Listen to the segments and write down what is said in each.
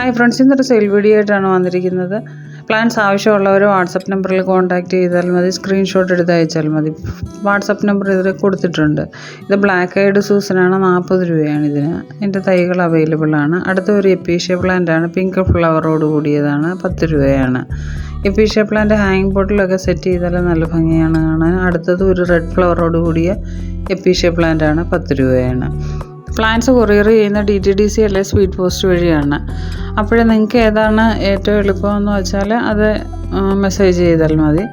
Hi friends ഇന്നൊരു sale video ആയിട്ടാണ് വന്നിരിക്കുന്നത്. പ്ലാൻസ് ആവശ്യമുള്ളവർ വാട്സപ്പ് നമ്പറിൽ കോൺടാക്റ്റ് ചെയ്താൽ മതി സ്ക്രീൻഷോട്ട് എടുത്ത് അയച്ചാൽ മതി. വാട്സപ്പ് നമ്പർ ഇതിൽ കൊടുത്തിട്ടുണ്ട്. ഇത് ബ്ലാക്ക് ഐഡ് സൂസനാണ് നാൽപ്പത് രൂപയാണ് ഇതിന്. എന്റെ തൈകൾ അവൈലബിൾ ആണ്. അടുത്ത ഒരു എപ്പീഷ്യ പ്ലാന്റ് ആണ് പിങ്ക് ഫ്ലവറോട് കൂടിയതാണ് പത്ത് രൂപയാണ്. എപ്പീഷ്യ പ്ലാന്റ് ഹാങ് ബോട്ടിലൊക്കെ സെറ്റ് ചെയ്താൽ നല്ല ഭംഗിയാണ് കാണാൻ. അടുത്തത് ഒരു റെഡ് ഫ്ലവറോട് കൂടിയ എപ്പീഷ്യ പ്ലാന്റ് ആണ് പത്ത് രൂപയാണ്. പ്ലാൻസ് കൊറിയർ ചെയ്യുന്ന ഡി ടി ഡി സി അല്ലെ സ്പീഡ് പോസ്റ്റ് വഴിയാണ്. അപ്പോഴേ നിങ്ങൾക്ക് ഏതാണ് ഏറ്റവും എളുപ്പമെന്ന് വെച്ചാൽ അത് മെസ്സേജ് ചെയ്താൽ മതി.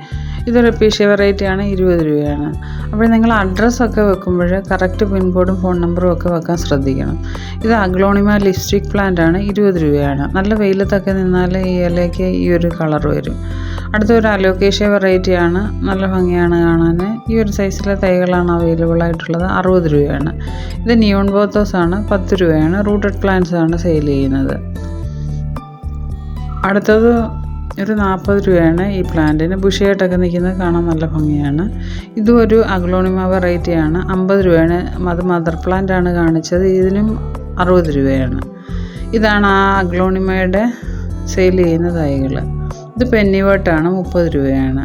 ഇതൊരു പീഷ്യ വെറൈറ്റിയാണ് ഇരുപത് രൂപയാണ്. അപ്പോൾ നിങ്ങൾ അഡ്രസ്സൊക്കെ വെക്കുമ്പോൾ കറക്റ്റ് പിൻകോഡും ഫോൺ നമ്പറും ഒക്കെ വെക്കാൻ ശ്രദ്ധിക്കണം. ഇത് അഗ്ലോണിമ ലിപ്സ്റ്റിക് പ്ലാന്റ് ആണ് ഇരുപത് രൂപയാണ്. നല്ല വെയിലത്തൊക്കെ നിന്നാൽ ഈ ഇലയ്ക്ക് ഈ ഒരു കളർ വരും. അടുത്ത അലോക്കേഷ്യ അലോക്കേഷ്യ വെറൈറ്റിയാണ് നല്ല ഭംഗിയാണ് കാണാൻ. ഈ ഒരു സൈസിലെ തൈകളാണ് അവൈലബിൾ ആയിട്ടുള്ളത്. അറുപത് രൂപയാണ്. ഇത് നിയോൺ ബോത്തോസ് ആണ്. പത്ത് രൂപയാണ്. റൂട്ടഡ് പ്ലാന്റ്സ് ആണ് സെയിൽ ചെയ്യുന്നത്. അടുത്തത് ഒരു നാൽപ്പത് രൂപയാണ്. ഈ പ്ലാന്റിന് ബുഷിയായിട്ടൊക്കെ നിൽക്കുന്നത് കാണാൻ നല്ല ഭംഗിയാണ്. ഇതും ഒരു അഗ്ലോണിമ വെറൈറ്റിയാണ് അമ്പത് രൂപയാണ്. അത് മദർ പ്ലാന്റ് ആണ് കാണിച്ചത്. ഇതിനും അറുപത് രൂപയാണ്. ഇതാണ് ആ അഗ്ലോണിമയുടെ സെയിൽ ചെയ്യുന്ന തൈകൾ ഇത് പെന്നി പെന്നിവേട്ടാണ് മുപ്പത് രൂപയാണ്.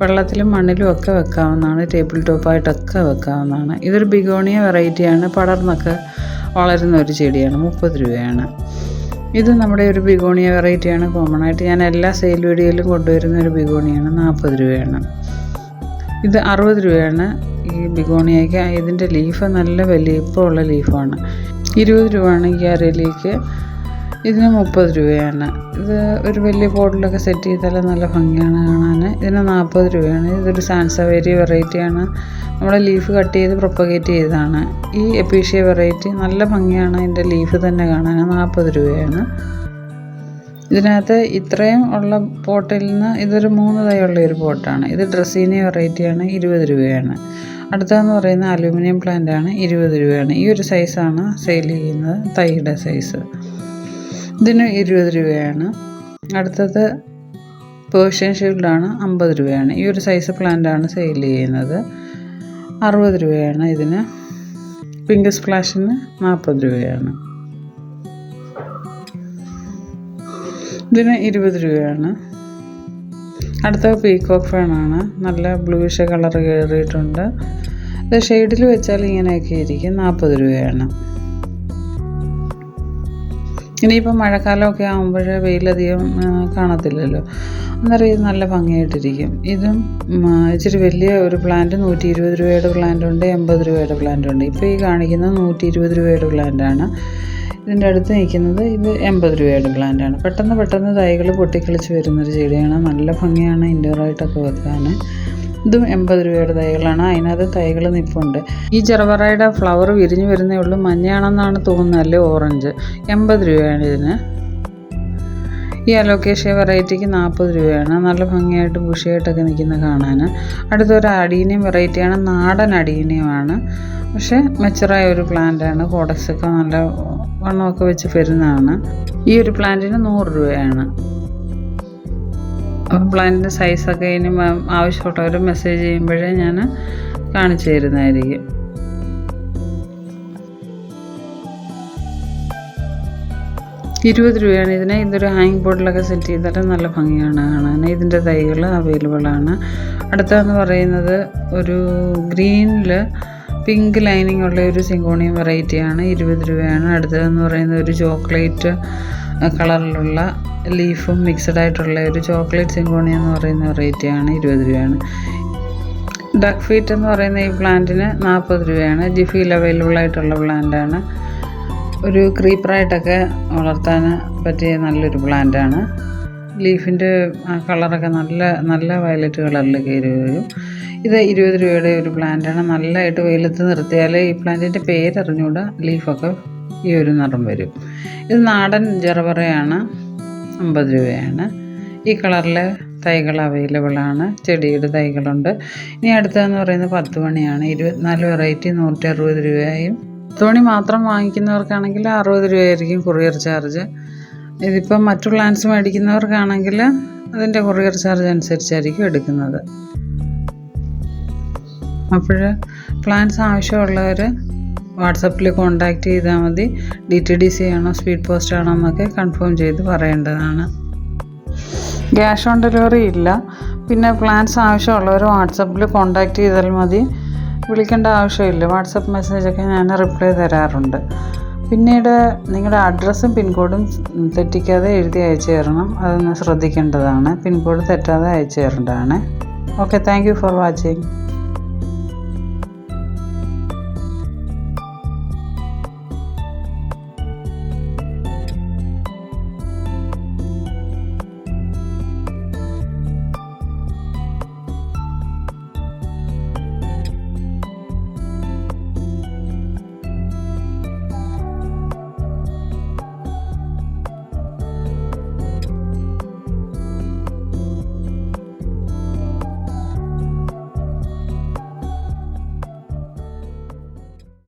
വെള്ളത്തിലും മണ്ണിലും ഒക്കെ വെക്കാവുന്നതാണ് ടേബിൾ ടോപ്പായിട്ടൊക്കെ വെക്കാവുന്നതാണ്. ഇതൊരു ബിഗോണിയ വെറൈറ്റിയാണ് പടർന്നൊക്കെ വളരുന്ന ഒരു ചെടിയാണ് മുപ്പത് രൂപയാണ്. ഇത് നമ്മുടെ ഒരു ബിഗോണിയ വെറൈറ്റിയാണ് കോമൺ ആയിട്ട് ഞാൻ എല്ലാ സെയിൽ വീഡിയോയിലും കൊണ്ടുവരുന്ന ഒരു ബിഗോണിയാണ് നാൽപ്പത് രൂപയാണ്. ഇത് അറുപത് രൂപയാണ്. ഈ ബിഗോണിയയ്ക്ക് ഇതിന്റെ ലീഫ് നല്ല വലിയ ഇപ്പോൾ ഉള്ള ലീഫാണ് ഇരുപത് രൂപയാണ് ഈ അരയിലേക്ക് ഇതിന് മുപ്പത് രൂപയാണ്. ഇത് ഒരു വലിയ പോട്ടിലൊക്കെ സെറ്റ് ചെയ്താൽ നല്ല ഭംഗിയാണ് കാണാൻ ഇതിന് നാൽപ്പത് രൂപയാണ്. ഇതൊരു സാൻസവേരി വെറൈറ്റിയാണ്. നമ്മുടെ ലീഫ് കട്ട് ചെയ്ത് പ്രൊപ്പഗേറ്റ് ചെയ്തതാണ്. ഈ എപ്പീഷ്യ വെറൈറ്റി നല്ല ഭംഗിയാണ് അതിന്റെ ലീഫ് തന്നെ കാണാൻ നാൽപ്പത് രൂപയാണ്. ഇതിനകത്ത് ഇത്രയും ഉള്ള പോട്ടിൽ നിന്ന് ഇതൊരു മൂന്ന് തൈയുള്ള ഒരു പോട്ടാണ് ഇത് ഡ്രസ്സീനിയ വെറൈറ്റിയാണ്. ഇരുപത് രൂപയാണ്. അടുത്തതെന്ന് പറയുന്ന അലൂമിനിയം പ്ലാന്റ് ആണ് ഇരുപത് രൂപയാണ്. ഈ ഒരു സൈസാണ് സെയിൽ ചെയ്യുന്നത് തൈയുടെ സൈസ്. ഇതിന് ഇരുപത് രൂപയാണ്. അടുത്തത് പേർഷ്യൻ ഷീൽഡാണ് അമ്പത് രൂപയാണ്. ഈ ഒരു സൈസ് പ്ലാന്റാണ് സെയിൽ ചെയ്യുന്നത്. അറുപത് രൂപയാണ് ഇതിന്. പിങ്ക് സ്പ്ലാഷിന് നാൽപ്പത് രൂപയാണ്. ഇതിന് ഇരുപത് രൂപയാണ്. അടുത്ത പീകോക്ക് ഫാനാണ് നല്ല ബ്ലൂഷ് കളർ കയറിയിട്ടുണ്ട് ഇത് ഷെയ്ഡിൽ വെച്ചാൽ ഇങ്ങനെയൊക്കെ ഇരിക്കും. നാൽപ്പത് രൂപയാണ്. ഇനിയിപ്പോൾ മഴക്കാലമൊക്കെ ആകുമ്പോൾ വെയിലധികം കാണത്തില്ലല്ലോ. അന്നേരം നല്ല ഭംഗിയായിട്ടിരിക്കും. ഇതും ഇച്ചിരി വലിയ ഒരു പ്ലാന്റ് നൂറ്റി ഇരുപത് രൂപയുടെ പ്ലാന്റ് ഉണ്ട് എൺപത് രൂപയുടെ പ്ലാന്റ് ഉണ്ട്. ഇപ്പോൾ ഈ കാണിക്കുന്നത് നൂറ്റി ഇരുപത് രൂപയുടെ പ്ലാന്റാണ് ഇതിന്റെ അടുത്ത് നിൽക്കുന്നത് ഇത് എൺപത് രൂപയുടെ പ്ലാന്റാണ് പെട്ടെന്ന് പെട്ടെന്ന് തൈകൾ പൊട്ടിക്കളിച്ച് വരുന്നൊരു ചെടിയാണ്. നല്ല ഭംഗിയാണ് ഇൻഡോറായിട്ടൊക്കെ വെക്കാൻ ഇതും എൺപത് രൂപയുടെ തൈകളാണ്. അതിനകത്ത് തൈകൾ നിൽപ്പുണ്ട് ഈ ചെറുപറയുടെ ഫ്ലവർ വിരിഞ്ഞു വരുന്നേ ഉള്ളൂ. മഞ്ഞയാണെന്നാണ് തോന്നുന്നത്. അല്ലേ ഓറഞ്ച് എൺപത് രൂപയാണ് ഇതിന്. ഈ അലോക്കേഷ്യ വെറൈറ്റിക്ക് നാൽപ്പത് രൂപയാണ്. നല്ല ഭംഗിയായിട്ട് ബുഷിയായിട്ടൊക്കെ നിൽക്കുന്ന കാണാൻ അടുത്തൊരു അടീനിയം വെറൈറ്റിയാണ് നാടൻ അടീനിയമാണ്. പക്ഷേ മെച്ചറായ ഒരു പ്ലാന്റാണ് കോഡക്സൊക്കെ നല്ല വണ്ണമൊക്കെ വെച്ച് വരുന്നതാണ്. ഈ ഒരു പ്ലാന്റിന് നൂറ് രൂപയാണ്. പ്ലാന്റിന്റെ സൈസൊക്കെ ഇനി ആവശ്യമുള്ളവർ മെസ്സേജ് ചെയ്യുമ്പോഴേ ഞാൻ കാണിച്ചു തരുന്നതായിരിക്കും. ഇരുപത് രൂപയാണ് ഇതിന്. ഇതൊരു ഹാങ് ബോർഡിലൊക്കെ സെറ്റ് ചെയ്താൽ നല്ല ഭംഗിയാണ് കാണാൻ. ഇതിന്റെ തൈകൾ അവൈലബിൾ ആണ്. അടുത്തതെന്ന് പറയുന്നത് ഒരു ഗ്രീനിൽ പിങ്ക് ലൈനിങ് ഉള്ള ഒരു സിങ്കോണിയം വെറൈറ്റിയാണ് ഇരുപത് രൂപയാണ്. അടുത്തതെന്ന് പറയുന്നത് ഒരു ചോക്ലേറ്റ് കളറിലുള്ള ലീഫും മിക്സഡ് ആയിട്ടുള്ള ഒരു ചോക്ലേറ്റ് സിങ്കോണിയ എന്ന് പറയുന്ന വെറൈറ്റിയാണ് ഇരുപത് രൂപയാണ്. ഡക്ക് ഫീറ്റ് എന്ന് പറയുന്ന ഈ പ്ലാന്റിന് നാൽപ്പത് രൂപയാണ്. ജിഫിയിൽ അവൈലബിൾ ആയിട്ടുള്ള പ്ലാന്റാണ് ഒരു ക്രീപ്പറായിട്ടൊക്കെ വളർത്താൻ പറ്റിയ നല്ലൊരു പ്ലാന്റാണ് ലീഫിന്റെ ആ കളറൊക്കെ നല്ല നല്ല വയലറ്റ് കളറിൽ കയറി വരും. ഇത് ഇരുപത് രൂപയുടെ ഒരു പ്ലാന്റാണ് നല്ലതായിട്ട് വെയിലത്ത് നിർത്തിയാൽ ഈ പ്ലാന്റിന്റെ പേരറിഞ്ഞുകൂടാ ലീഫൊക്കെ ഈ ഒരു നിറം വരും. ഇത് നാടൻ ജറവറയാണ് അമ്പത് രൂപയാണ്. ഈ കളറിലെ തൈകൾ അവൈലബിൾ ആണ്. ചെടിയുടെ തൈകളുണ്ട്. ഇനി അടുത്തതെന്ന് പറയുന്നത് പത്ത് മണിയാണ്. ഇരുപത്തിനാല് വെറൈറ്റി നൂറ്റി അറുപത് രൂപയും പത്ത് മണി മാത്രം വാങ്ങിക്കുന്നവർക്കാണെങ്കിൽ അറുപത് രൂപയായിരിക്കും കൊറിയർ ചാർജ് ഇതിപ്പം മറ്റു പ്ലാൻസ് മേടിക്കുന്നവർക്കാണെങ്കിൽ അതിന്റെ കൊറിയർ ചാർജ് അനുസരിച്ചായിരിക്കും എടുക്കുന്നത്. അപ്പോൾ പ്ലാൻസ് ആവശ്യമുള്ളവർ വാട്സപ്പിൽ കോൺടാക്റ്റ് ചെയ്താൽ മതി. ഡി ടി ഡി സി ആണോ സ്പീഡ് പോസ്റ്റ് ആണോ എന്നൊക്കെ കൺഫേം ചെയ്ത് പറയേണ്ടതാണ്. ക്യാഷ് ഓൺ ഡെലിവറി ഇല്ല. പിന്നെ പ്ലാൻസ് ആവശ്യമുള്ളവർ വാട്സപ്പിൽ കോൺടാക്റ്റ് ചെയ്താൽ മതി. വിളിക്കേണ്ട ആവശ്യമില്ല. വാട്സപ്പ് മെസ്സേജൊക്കെ ഞാൻ റിപ്ലൈ തരാറുണ്ട്. പിന്നീട് നിങ്ങളുടെ അഡ്രസ്സും പിൻകോഡും തെറ്റിക്കാതെ എഴുതി അയച്ചു തരണം. അതൊന്ന് ശ്രദ്ധിക്കേണ്ടതാണ്. പിൻകോഡ് തെറ്റാതെ അയച്ചു തരേണ്ടതാണ്. Okay thank you for watching